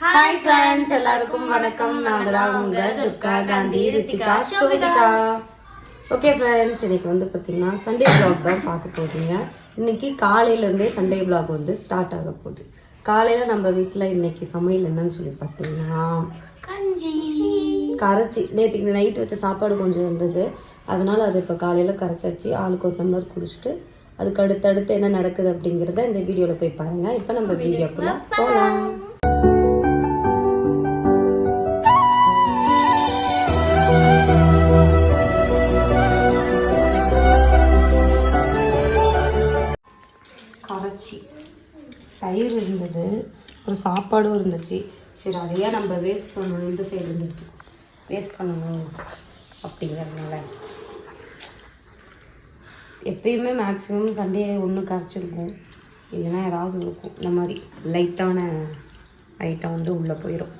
Hi friends எல்லாருக்கும் வணக்கம். நாங்க தான் உங்க துர்கா காந்தி ரித்திகா ஷோபிகா ஓகே ஃப்ரெண்ட்ஸ் இன்னைக்கு வந்து பார்த்தீங்கன்னா சண்டே vlog தான் பார்க்க போறீங்க. இன்னைக்கு காலையிலேருந்தே சண்டே vlog வந்து ஸ்டார்ட் ஆக போகுது. காலையில் நம்ம வீட்டில் இன்னைக்கு சமையல் என்னன்னு சொல்லி பார்த்தீங்கன்னா கரைச்சி. நேற்றுக்கு நைட்டு வச்ச சாப்பாடு கொஞ்சம் இருந்தது. அதனால அது இப்போ காலையில் கரைச்சாச்சு. ஆளுக்கு ஒரு டம்ளர் குடிச்சிட்டு அதுக்கு அடுத்தடுத்து என்ன நடக்குது அப்படிங்கிறத இந்த வீடியோவில் போய் பாருங்கள் இப்போ நம்ம வீடியோக்குள்ளே போகலாம் தயிர் இருந்தது அப்புறம் சாப்பாடும் இருந்துச்சு. சரி அதையே நம்ம வேஸ்ட் பண்ணணும் இந்த சைடு இருந்துட்டு வேஸ்ட் பண்ணணும் அப்படிங்கிறதுனால. எப்பயுமே மேக்ஸிமம் சண்டே ஒன்று கரைச்சிருக்கும். இல்லைன்னா ஏதாவது இருக்கும். இந்த மாதிரி லைட்டான ஐட்டம் வந்து உள்ளே போயிடும்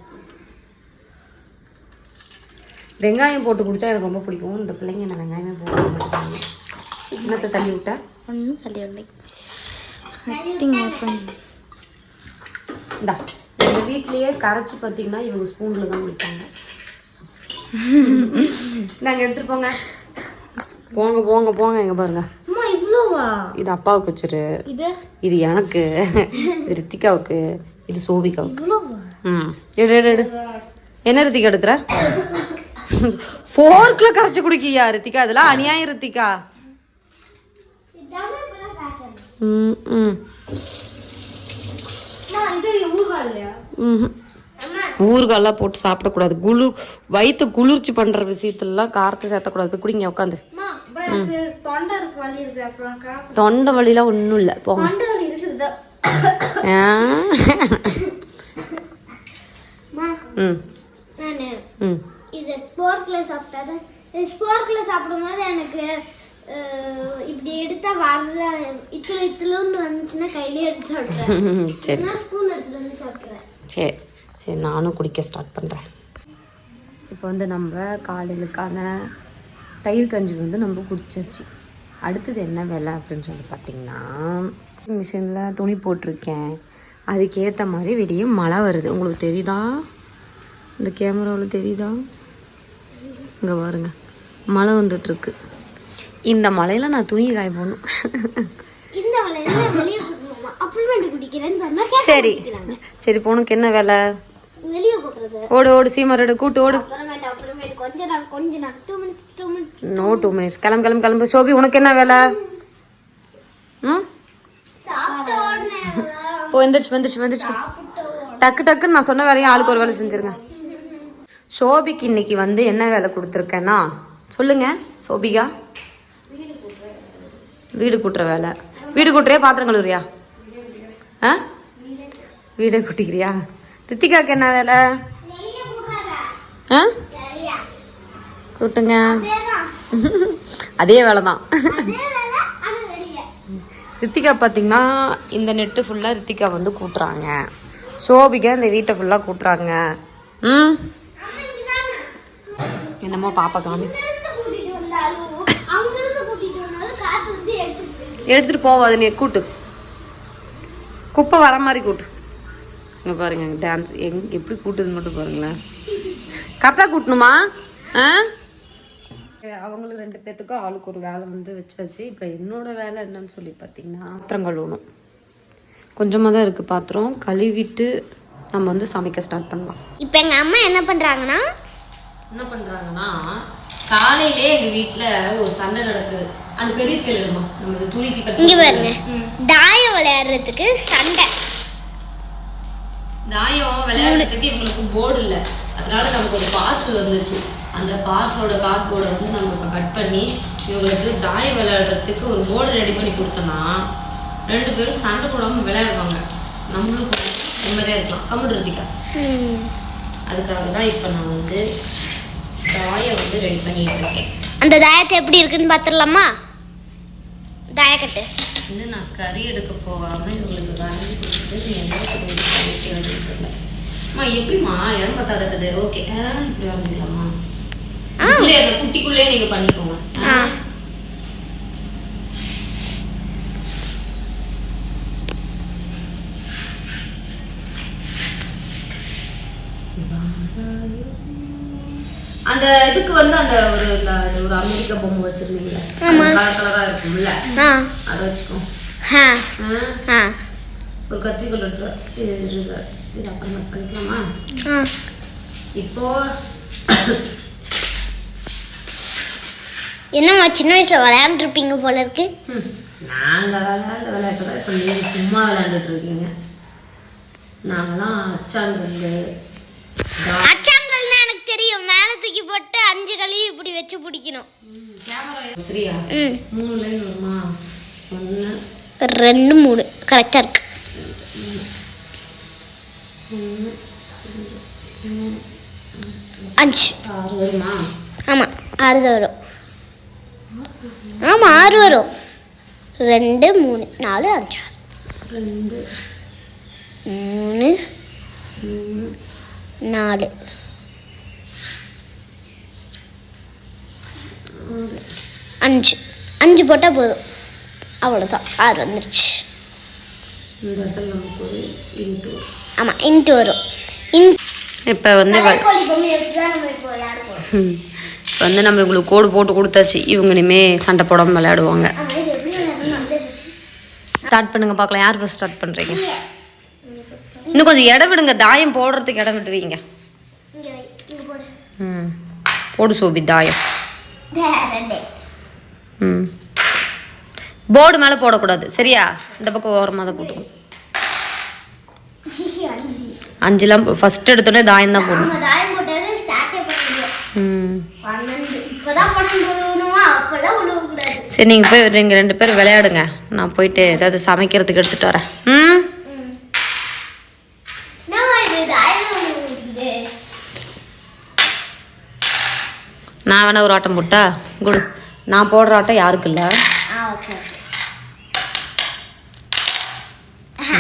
வெங்காயம் போட்டு குடித்தா எனக்கு ரொம்ப பிடிக்கும். இந்த பிள்ளைங்க நான் வெங்காயமே போட்டு மாட்டேங்க என்னத்தை தள்ளி விட்டேன் ஒன்றும் சொல்லி இல்லை ஓப்பன் இந்தா எங்கள் வீட்லேயே கரைச்சி பார்த்தீங்கன்னா இவங்க ஸ்பூனில் தான் குடிப்பாங்க. நாங்கள் எடுத்துட்டு போங்க. போங்க போங்க போங்க எங்க பாருங்க. இது அப்பாவுக்கு வச்சிரு. இது? எனக்கு. இது ரித்திகாவுக்கு. இது சோபிகாவுக்கு. ம். எடு எடு எடு. என்ன ரித்திகா எடுக்கிற? ஃபோர்க்கில் கரைச்சி குடிக்கியா ரித்திகா? அதெல்லாம் அநியாயம் ரித்திகா. ம் ம். ஊறுகாலாம் போட்டு சாப்பிடக்கூடாது. குளு வயிற்று குளிர்ச்சி பண்ணுற விஷயத்துலலாம் காரத்தை சேர்த்தக்கூடாது. போய் குடிங்க உட்காந்து தொண்டை வலிலாம் ஒன்றும் இல்லை. போங்க. ம். ம். இது ஸ்போர்ட்ல சாப்பிட்டாது. இது ஸ்போர்ட்ல சாப்பிடும்போது எனக்கு இப்படி எடுத்தா வரல இத்துல இத்துலன்னு வந்துச்சுன்னா கையிலே எடுத்து சாப்பிட்றேன் சரி. நான் ஸ்பூன் எடுத்துட்டு வந்து சாப்பிட்றேன் சரி. சரி நானும் குடிக்க ஸ்டார்ட் பண்ணுறேன் இப்போ வந்து நம்ம காலையிலுக்கான தயிர் கஞ்சி வந்து நம்ம குடிச்சாச்சு. அடுத்தது என்ன வேலை அப்படின்னு சொல்லி பார்த்தீங்கன்னா மிஷினில் துணி போட்டிருக்கேன். அதுக்கேற்ற மாதிரி வெளியே மழை வருது. உங்களுக்கு தெரியுதா? இந்த கேமராவில் தெரியுதா? இங்கே பாருங்க. மழை வந்துட்டுருக்கு. இந்த மழையில் நான் துணி காய போடணும். இந்த வெளியே சரி. சரி உனக்கு என்ன வேலை? ஓடு ஓடு சீமரடு கூட்டு ஓடு. நோ டூ மினிட்ஸ் கிளம்பு கிளம்பு கிளம்பு. சோபி உனக்கு என்ன வேலை? ம்? ஓ எந்திரிச்சு வந்துருச்சு வந்துருச்சு டக்கு டக்குன்னு நான் சொன்ன வேலையை ஆளுக்கு ஒரு வேலை செஞ்சிருங்க. சோபிக்கு இன்னைக்கு வந்து என்ன வேலை கொடுத்துருக்கேன்னா சொல்லுங்க சோபிகா. வீடு கூட்டுற வேலை. வீடு கூட்டுறியா பாத்திரம் கழுவுறியா? ஆ? வீடை கூட்டிக்கிறியா? ரித்திகாக்கு என்ன வேலை? ஆ? கூட்டுங்க. அதே வேலை தான். ரித்திகா பார்த்தீங்கன்னா இந்த நெட்டு ஃபுல்லாக ரித்திகா வந்து கூட்டுறாங்க. சோபிகா இந்த வீட்டை ஃபுல்லாக கூட்டுறாங்க. ம்? என்னமோ பாப்பா காமி இருந்து கூட்டிட்டு வந்தாலும் அங்க இருந்து கூட்டிட்டு வந்தாலும் காத்து வந்து எடுத்துட்டு போயிடும். எடுத்துகிட்டு போவாது நீ கூட்டு. குப்பை வர மாதிரி கூட்டு. இங்கே பாருங்க டான்ஸ் எங் எப்படி கூட்டுதுன்னு மட்டும் பாருங்களேன். கரெக்டாக கூட்டணுமா? ஆ? அவங்களுக்கு ரெண்டு பேத்துக்கும் ஆளுக்கு ஒரு வேலை வந்து வச்சாச்சு. இப்போ என்னோட வேலை என்னன்னு சொல்லி பார்த்தீங்கன்னா பாத்திரம் கழுவணும். கொஞ்சமாக தான் இருக்குது பாத்திரம். கழுவிட்டு நம்ம வந்து சமைக்க ஸ்டார்ட் பண்ணலாம். இப்ப எங்க அம்மா என்ன பண்றாங்கன்னா என்ன பண்ணுறாங்கன்னா காலையிலே எங்கள் வீட்டில் ஒரு சண்டை நடக்குது. அந்த பெரிய ஸ்கேல் எடுமா நம்ம துணிக்கு இங்க பாருங்க. தாயம் விளையாடுறதுக்கு சண்டை. தாயம் விளையாடுறதுக்கு இவங்களுக்கு போர்டு இல்லை. அதனால நமக்கு ஒரு பார்சல் வந்துச்சு. அந்த பார்சலோட கார்ட்போர்டை வந்து நம்ம இப்போ கட் பண்ணி இவங்களுக்கு தாயம் விளையாடுறதுக்கு ஒரு போர்டு ரெடி பண்ணி கொடுத்தோன்னா ரெண்டு பேரும் சண்டை போடாமல் விளையாடுவாங்க. நம்மளும் கொஞ்சம் நிம்மதியாக இருக்கலாம். கம்ப்யூட்டர் இருக்கா அதுக்காக தான் இப்போ நான் வந்து தாயம் வந்து ரெடி பண்ணிட்டு இருக்கேன். அந்த தாயத்தை எப்படி இருக்குன்னு பாத்துடலாமா தாயக்கட்டு வந்து நான் கறி எடுக்க போகாமல் இவங்களுக்கு வாங்கி கொடுத்துட்டு என்ன தெரியல அம்மா எப்படிம்மா? இடம் பார்த்தா தட்டுது ஓகே. இப்படி வரைஞ்சிக்கலாமா? இதுலயே அந்த குட்டிக்குள்ளே நீங்க பண்ணிக்கோங்க. ஆ? அந்த இதுக்கு வந்து அந்த ஒரு ஒரு அமெரிக்க பொம்மை வச்சிருந்தீங்களா கலர் கலரா இருக்கும்ல அதை வச்சுக்கோ. ஒரு கத்திரிக்கோல் எடுத்து இது இது அப்புறமா பண்ணிக்கலாமா? இப்போ என்னம்மா சின்ன வயசுல விளையாண்டுருப்பீங்க போல இருக்கு? ம், நாங்க விளையாண்ட விளையாட்டு இப்போ நீங்கள் சும்மா விளையாண்டுட்டு இருக்கீங்க. நாங்களாம் அச்சாங்கல்லு தா- அச்சாங்கல்னா எனக்கு தெரியும் மேல தூக்கி போட்டு அஞ்சு கழுவி இப்படி வச்சு பிடிக்கணும். ரெண்டு மூணு. கரெக்டா இருக்கு. அஞ்சு. ஆறு வருமா? ஆமா ஆறு தான் வரும். ஆமா ஆறு வரும். ரெண்டு மூணு நாலு அஞ்சு ஆறு. ரெண்டு. மூணு. நாலு. அஞ்சு. அஞ்சு போட்டால் போதும். அவ்வளோதான் ஆறு வந்துருச்சு. ஆமாம் இன்ட்டு வரும். இன் இப்போ வந்து. இப்ப வந்து நம்ம இவங்களுக்கு கோடு போட்டு கொடுத்தாச்சு. இவங்க இனிமே சண்டை போடாமல் விளையாடுவாங்க. ஸ்டார்ட் பண்ணுங்க பார்க்கலாம். யார் ஃபர்ஸ்ட் ஸ்டார்ட் பண்ணுறீங்க இன்னும் கொஞ்சம் இடம் விடுங்க. தாயம் போடுறதுக்கு இடம் விட்டுவீங்க ம் போடு சோபி தாயம். போர்டு மேலே போடக்கூடாது. சரியா? இந்த பக்கம் ஓரமாக தான் போட்டுக்கணும் அஞ்சுலாம் ஃபஸ்ட் எடுத்தோடனே தாயம் தான் போடணும். சரி நீங்கள் போய் நீங்கள் ரெண்டு பேரும் விளையாடுங்க. நான் போயிட்டு ஏதாவது சமைக்கிறதுக்கு எடுத்துகிட்டு வரேன். ம் என்னம்மா இது தாயம் விழுவுது நான் வேணா ஒரு ஆட்டம் போட்டா? குடு. நான் போடுற ஆட்டம் யாருக்கு இல்லை?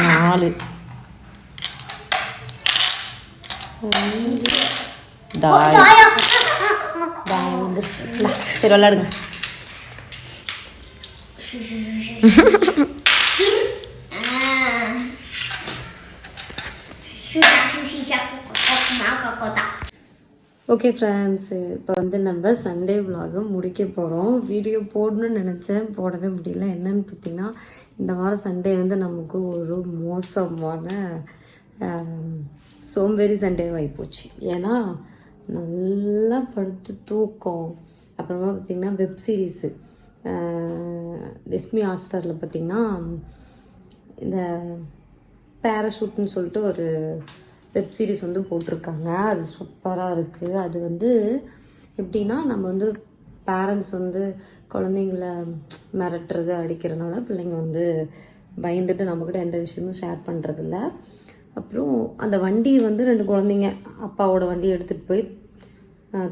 நாலு. சரி விளையாடுங்க. ஓகே ஃப்ரெண்ட்ஸ் இப்போ வந்து நம்ம சண்டே vlog முடிக்க போகிறோம் வீடியோ போடணும்னு நினச்சேன். போடவே முடியல. என்னன்னு பார்த்தீங்கன்னா இந்த வாரம் சண்டே வந்து நமக்கு ஒரு மோசமான சோம்பேறி சண்டே போச்சு. ஏன்னா நல்லா படுத்து தூக்கம். அப்புறமா பார்த்திங்கன்னா வெப் சீரிஸு டிஸ்மி ஹாட் ஸ்டாரில் பார்த்திங்கன்னா இந்த பேராஷூட்னு சொல்லிட்டு ஒரு வெப் சீரிஸ் வந்து போட்டிருக்காங்க. அது சூப்பராக இருக்குது அது வந்து எப்படின்னா நம்ம வந்து பேரண்ட்ஸ் வந்து குழந்தைங்கள மிரட்டுறது அடிக்கிறனால பிள்ளைங்க வந்து பயந்துட்டு நம்மக்கிட்ட எந்த விஷயமும் ஷேர் பண்ணுறதில்ல அப்புறம் அந்த வண்டி வந்து ரெண்டு குழந்தைங்க அப்பாவோட வண்டி எடுத்துகிட்டு போய்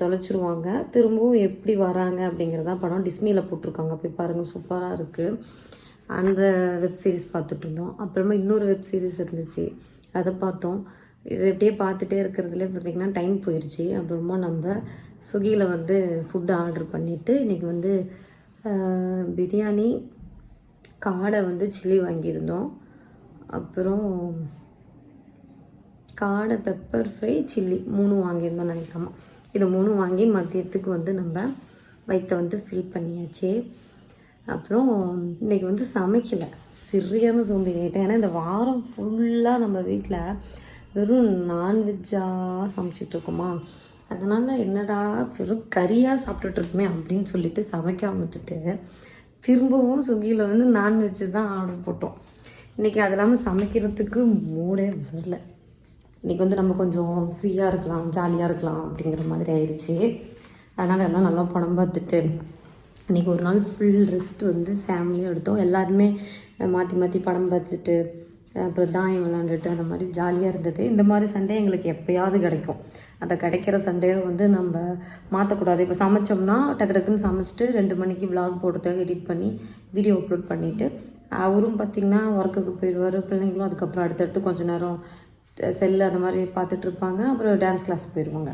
தொலைச்சிருவாங்க. திரும்பவும் எப்படி வராங்க அப்படிங்கிறதான் படம் டிஸ்னியில் போட்டிருக்காங்க. போய் பாருங்கள் சூப்பராக இருக்குது அந்த வெப் சீரிஸ் பார்த்துட்டு இருந்தோம். அப்புறமா இன்னொரு வெப் சீரிஸ் இருந்துச்சு. அதை பார்த்தோம். இது அப்படியே பார்த்துட்டே இருக்கிறதுலே பார்த்திங்கன்னா டைம் போயிடுச்சு அப்புறமா நம்ம ஸ்விக்கியில் வந்து ஃபுட்டு ஆர்டர் பண்ணிவிட்டு இன்றைக்கி வந்து பிரியாணி காடை வந்து சில்லி வாங்கியிருந்தோம். அப்புறம் காடை பெப்பர் ஃப்ரை சில்லி மூணு வாங்கியிருந்தோம் நினைக்காம இது மூணு வாங்கி மதியத்துக்கு வந்து நம்ம வயிற்ற வந்து ஃபில் பண்ணியாச்சு. அப்புறம் இன்னைக்கு வந்து சமைக்கலை. சரியான சோம்பேறி ஆகிட்டேன் ஏன்னா இந்த வாரம் ஃபுல்லாக நம்ம வீட்டில் வெறும் நான்வெஜ்ஜாக சமைச்சிட்டு இருக்குமா அதனால் என்னடா வெறும் கறியாக சாப்பிட்டுட்ருக்குமே அப்படின்னு சொல்லிட்டு சமைக்காம விட்டுட்டு திரும்பவும் ஸ்விக்கியில் வந்து நான்வெஜ்ஜு தான் ஆர்டர் போட்டோம். இன்றைக்கி அது இல்லாமல் சமைக்கிறதுக்கு மூடே வரல. இன்றைக்கி வந்து நம்ம கொஞ்சம் ஃப்ரீயாக இருக்கலாம் ஜாலியாக இருக்கலாம் அப்படிங்கிற மாதிரி ஆயிடுச்சு. அதனால் எல்லாம் நல்லா படம் பார்த்துட்டு இன்றைக்கி ஒரு நாள் ஃபுல் ரெஸ்ட் வந்து ஃபேமிலியாக எடுத்தோம் எல்லாருமே மாற்றி மாற்றி படம் பார்த்துட்டு அப்புறம் தாயம் விளாண்டுட்டு அந்த மாதிரி ஜாலியாக இருந்தது. இந்த மாதிரி சண்டே எங்களுக்கு எப்போயாவது கிடைக்கும். அந்த கிடைக்கிற சண்டையை வந்து நம்ம மாற்றக்கூடாது இப்போ சமைச்சோம்னா டக்கு டக்குன்னு சமைச்சிட்டு ரெண்டு மணிக்கு விளாக் போடுறதுக்கு எடிட் பண்ணி வீடியோ அப்லோட் பண்ணிவிட்டு அவரும் பார்த்திங்கன்னா ஒர்க்குக்கு போயிடுவார் பிள்ளைங்களும் அதுக்கப்புறம் அடுத்தடுத்து கொஞ்ச நேரம் செல்லு அந்த மாதிரி பார்த்துட்டு இருப்பாங்க. அப்புறம் டான்ஸ் கிளாஸ் போயிடுவாங்க.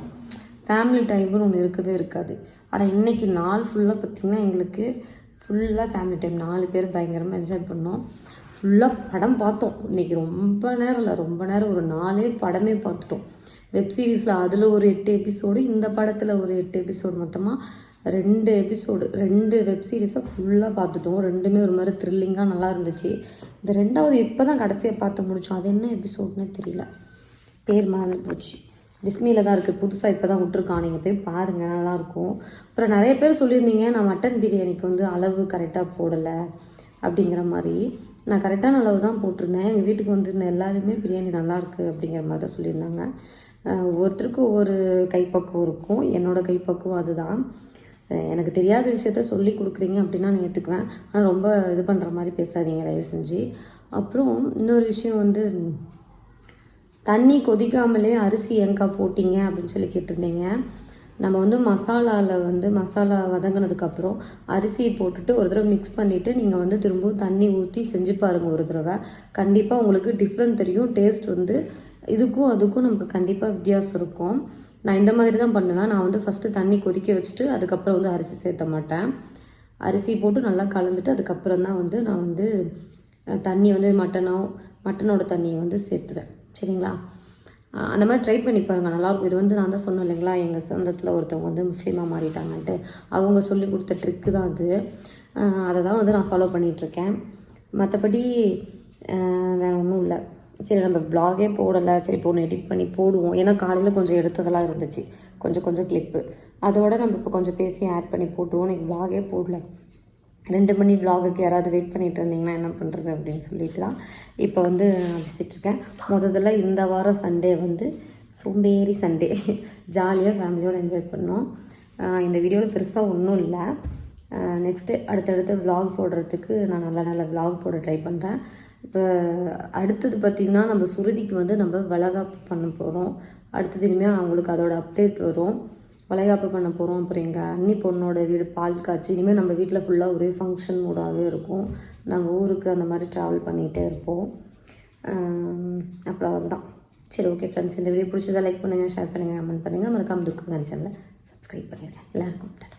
ஃபேமிலி டைம்னு ஒன்று இருக்கவே இருக்காது. ஆனால் இன்னைக்கு நாள் ஃபுல்லாக பார்த்திங்கன்னா எங்களுக்கு ஃபுல்லாக ஃபேமிலி டைம் நாலு பேர் பயங்கரமாக என்ஜாய் பண்ணோம். ஃபுல்லாக படம் பார்த்தோம். இன்னைக்கு ரொம்ப நேரம் இல்லை ரொம்ப நேரம் ஒரு நாளே படமே பார்த்துட்டோம். வெப் சீரிஸில் அதில் ஒரு எட்டு எபிசோடு இந்த படத்தில் ஒரு எட்டு எபிசோடு மொத்தமாக ரெண்டு எபிசோடு ரெண்டு வெப் சீரிஸை ஃபுல்லாக பார்த்துட்டோம். ரெண்டுமே ஒரு மாதிரி த்ரில்லிங்காக நல்லா இருந்துச்சு. இந்த ரெண்டாவது இப்போ தான் கடைசியாக பார்த்து முடித்தோம் அது என்ன எபிசோட்னே தெரியல. பேர் மறந்து போச்சு. டிஸ்னியில் தான் இருக்குது புதுசாக இப்போ தான் விட்ருக்கான் நீங்கள் போய் பாருங்கள் நல்லாயிருக்கும் அப்புறம் நிறைய பேர் சொல்லியிருந்தீங்க நான் மட்டன் பிரியாணிக்கு வந்து அளவு கரெக்டாக போடலை அப்படிங்கிற மாதிரி. நான் கரெக்டான அளவு தான் போட்டிருந்தேன். எங்கள் வீட்டுக்கு வந்திருந்த எல்லாருமே பிரியாணி நல்லாயிருக்கு அப்படிங்கிற மாதிரி தான் சொல்லியிருந்தாங்க. ஒவ்வொருத்தருக்கும் ஒவ்வொரு கைப்பக்குவம் இருக்கும். என்னோடய கைப்பக்குவம் அதுதான். எனக்கு தெரியாத விஷயத்த சொல்லி கொடுக்குறீங்க அப்படின்னா நான் ஏற்றுக்குவேன் ஆனால் ரொம்ப இது பண்ணுற மாதிரி பேசாதீங்க தயவு செஞ்சு. அப்புறம் இன்னொரு விஷயம் வந்து தண்ணி கொதிக்காமலே அரிசி ஏங்கா போட்டிங்க அப்படின்னு சொல்லி கேட்டிருந்தீங்க. நம்ம வந்து மசாலாவில் வந்து மசாலா வதங்கினதுக்கப்புறம் அரிசியை போட்டுட்டு ஒரு தடவை மிக்ஸ் பண்ணிவிட்டு நீங்கள் வந்து திரும்பவும் தண்ணி ஊற்றி செஞ்சு பாருங்கள் ஒரு தடவை. கண்டிப்பாக உங்களுக்கு டிஃப்ரெண்ட் தெரியும். டேஸ்ட் வந்து இதுக்கும் அதுக்கும் நமக்கு கண்டிப்பாக வித்தியாசம் இருக்கும். நான் இந்த மாதிரி தான் பண்ணுவேன். நான் வந்து ஃபஸ்ட்டு தண்ணி கொதிக்க வச்சுட்டு அதுக்கப்புறம் வந்து அரிசி சேர்த்த மாட்டேன். அரிசி போட்டு நல்லா கலந்துட்டு அதுக்கப்புறம் தான் வந்து நான் வந்து தண்ணி வந்து மட்டனோ மட்டனோட தண்ணியை வந்து சேர்த்துவேன். சரிங்களா? அந்த மாதிரி ட்ரை பண்ணி பாருங்கள் நல்லாயிருக்கும் இது வந்து நான் தான் சொன்னேன் இல்லைங்களா? எங்கள் சொந்தத்தில் ஒருத்தவங்க வந்து முஸ்லீமாக மாறிட்டாங்கன்ட்டு. அவங்க சொல்லி கொடுத்த ட்ரிக்கு தான் அது. அதை தான் வந்து நான் ஃபாலோ பண்ணிகிட்ருக்கேன் மற்றபடி வேறு ஒன்றும் இல்லை. சரி நம்ம ப்ளாகே போடலை. சரி இப்போ ஒன்று எடிட் பண்ணி போடுவோம். ஏன்னா காலையில் கொஞ்சம் எடுத்ததெல்லாம் இருந்துச்சு. கொஞ்சம் கொஞ்சம் கிளிப்பு அதோட நம்ம இப்போ கொஞ்சம் பேசி ஆட் பண்ணி போட்டுருவோம். எனக்கு ப்ளாகே போடலை போடல. ரெண்டு மணி விலாகுக்கு யாராவது வெயிட் பண்ணிட்டு இருந்தீங்கன்னா என்ன பண்ணுறது அப்படின்னு சொல்லிட்டு தான் இப்போ வந்து நான் மொத்தத்தில் முதல்ல இந்த வாரம் சண்டே வந்து சோம்பேறி சண்டே ஜாலியாக ஃபேமிலியோடு என்ஜாய் பண்ணோம். இந்த வீடியோவில் பெருசாக ஒன்றும் இல்லை. நெக்ஸ்ட்டு அடுத்தடுத்து விலாக் போடுறதுக்கு நான் நல்ல நல்ல விலாக் போட ட்ரை பண்ணுறேன் இப்போ அடுத்தது பார்த்திங்கன்னா நம்ம சுருதிக்கு வந்து நம்ம வளகாப்பு பண்ண போகிறோம் அடுத்தது இனிமேல் அவங்களுக்கு அதோட அப்டேட் வரும். வளைகாப்பு பண்ண போகிறோம் அப்புறம் எங்கள் அண்ணி பொண்ணோட வீடு பால் காய்ச்சி இனிமேல் நம்ம வீட்டில் ஃபுல்லாக ஒரே ஃபங்க்ஷன் மூடாகவே இருக்கும். நாங்கள் ஊருக்கு அந்த மாதிரி ட்ராவல் பண்ணிகிட்டே இருப்போம். அப்புறம் அதுதான் சரி ஓகே ஃப்ரெண்ட்ஸ் இந்த வீடியோ பிடிச்சதா லைக் பண்ணுங்கள் ஷேர் பண்ணுங்கள் கமெண்ட் பண்ணுங்கள் மறக்காமல் துக்கு சேனலை சப்ஸ்கிரைப் பண்ணிடுங்க எல்லாருக்கும் டாட்டா